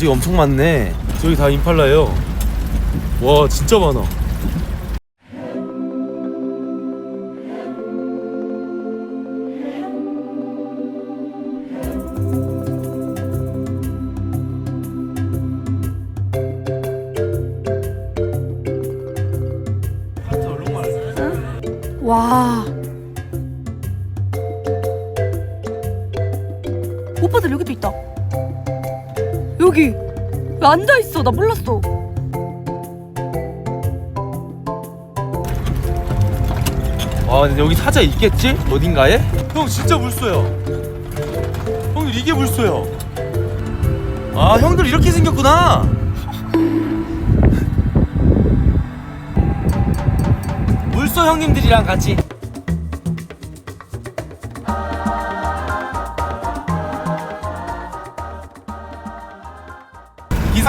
저기 엄청 많네. 저기 다 임팔라예요. 와 진짜 많아. 와. 오빠들 여기도 있다. 여기 왜 앉아 있어? 나 몰랐어. 아 근데 여기 사자 있겠지? 어딘가에? 형 진짜 물소야. 형들 이게 물소야. 아 형들 이렇게 생겼구나. 물소 형님들이랑 같이.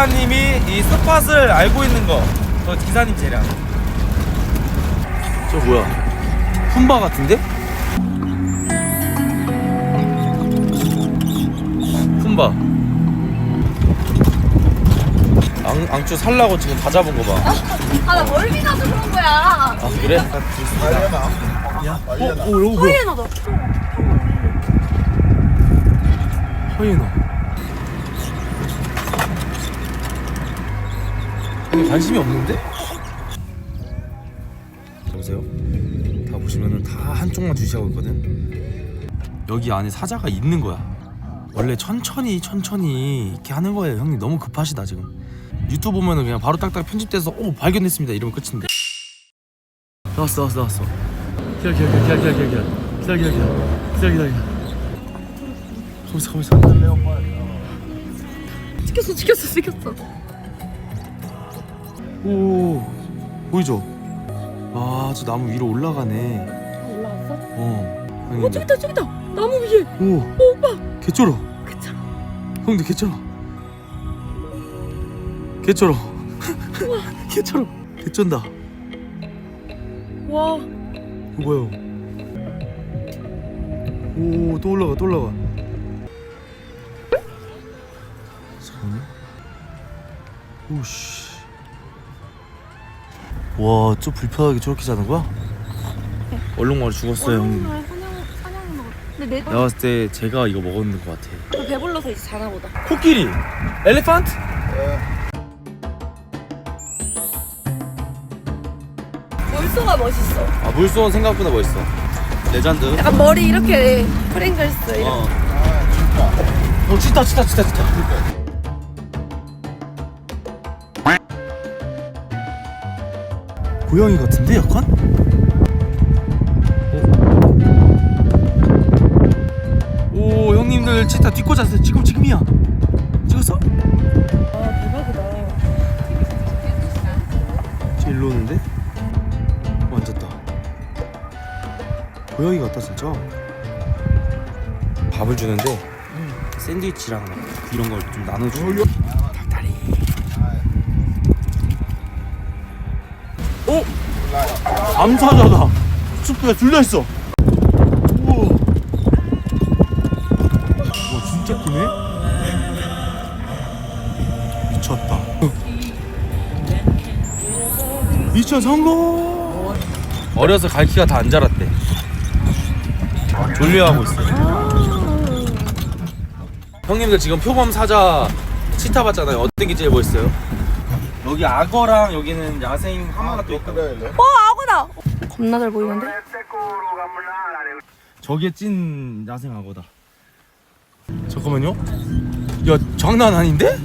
기사님이 이 스팟을 알고 있는 거. 저 기사님 재량. 저 뭐야? 품바 같은데? 품바. 앙, 앙추 살라고 지금 다 잡은 거 봐. 아나 멀리 가서 그런 거야. 아 그래? 야, 어, 어, 여기 뭐야? 하이에나다. 하이에나. 형이 관심이 없는데? 보세요. 다 보시면은 다 한쪽만 주시하고 있거든. 여기 안에 사자가 있는 거야. 원래 천천히 천천히 이렇게 하는 거예요. 형님 너무 급하시다 지금. 유튜브 보면은 그냥 바로 딱딱 편집돼서 오 발견했습니다 이러면 끝인데. 나왔어 나왔어 나왔어. 기다려 기다려 기다려 기다려 기다려 기다려 기다려 기다려 기다려 기다려. 가만 있어. 찍혔어 찍혔어 찍혔어. 오 보이죠? 아 저 나무 위로 올라가네. 올라왔어? 어. 어 저기다 저기다 나무 위에. 오 어 오빠. 개쩔어. 그쵸. 형들 개쩔어. 개쩔어. 개쩔어. 개쩐다. 와. 이거 봐요. 오, 또 올라가, 또 올라가. 잠깐만요. 오씨. 와, 저 불편하게 저렇게 자는 거야? 얼룩말 죽었어요, 형님. 사냥 사냥 먹어. 근데 내 내가 봤을 때 제가 이거 먹었는 것 같아. 배불러서 이제 자나 보다. 코끼리! 엘리펀트? 물소가 멋있어. 아, 물소는 생각보다 멋있어. 레전드. 약간 머리 이렇게 프링글스 이렇게. 어. 어, 치타, 치타, 치타, 치타. 고양이 같은데, 약간? 어? 오, 형님들 치타 잤어요. 지금, 지금이야. 찍었어? 아 대박이다. 제일 일로 오는데? 어, 앉았다. 고양이 같다, 진짜. 밥을 주는데, 샌드위치랑 막 이런 걸 좀 나눠줘. 닭 어? 암사자다. 숲에 둘러있어. 우와. 와, 진짜 크네? 미쳤다. 미션 성공! 어려서 갈퀴가 다 안 자랐대. 졸려하고 있어. 형님들 지금 표범 사자 치타 봤잖아요. 어떤 게 제일 멋있어요? 여기 악어랑 여기는 야생 하마가 또 있다. 어 악어다. 겁나 잘 보이는데? 저게 찐 야생 악어다. 잠깐만요. 야 장난 아닌데?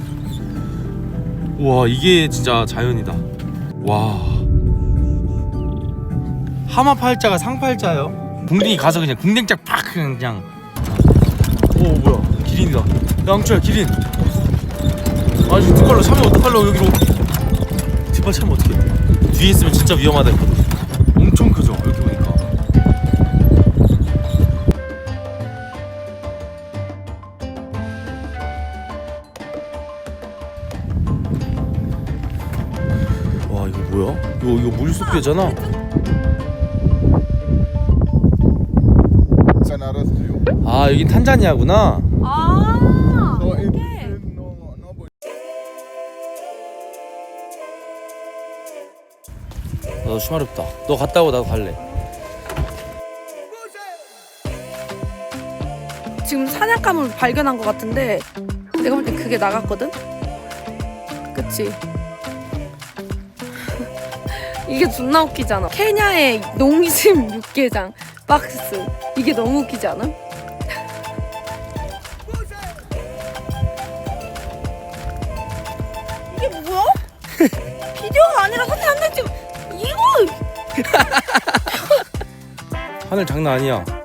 와 이게 진짜 자연이다. 와 하마 팔자가 상팔자요. 궁뎅이 가서 그냥 궁뎅짝 팍 그냥. 오 뭐야 기린이다. 양초야 기린. 아니 뒷발로 차면 어떡할러 여기로. 뒷발 차면 어떡해. 뒤에 있으면 진짜 위험하다 했거든. 엄청 크죠 이렇게 보니까. 와 이거 뭐야? 이거 이거 Rio. 아 여긴 탄자니아구나. 아. 나도 쉬마렵다. 너 갔다 오고 나도 갈래. 지금 사냥감을 발견한 것 같은데 내가 볼때 그게 나갔거든? 그치? 이게 존나 웃기잖아 케냐의 농심 육개장 박스 이게 너무 웃기지 않아? 이게 뭐야? 비디오가 아니라 사진 한 이거 하늘 장난 아니야.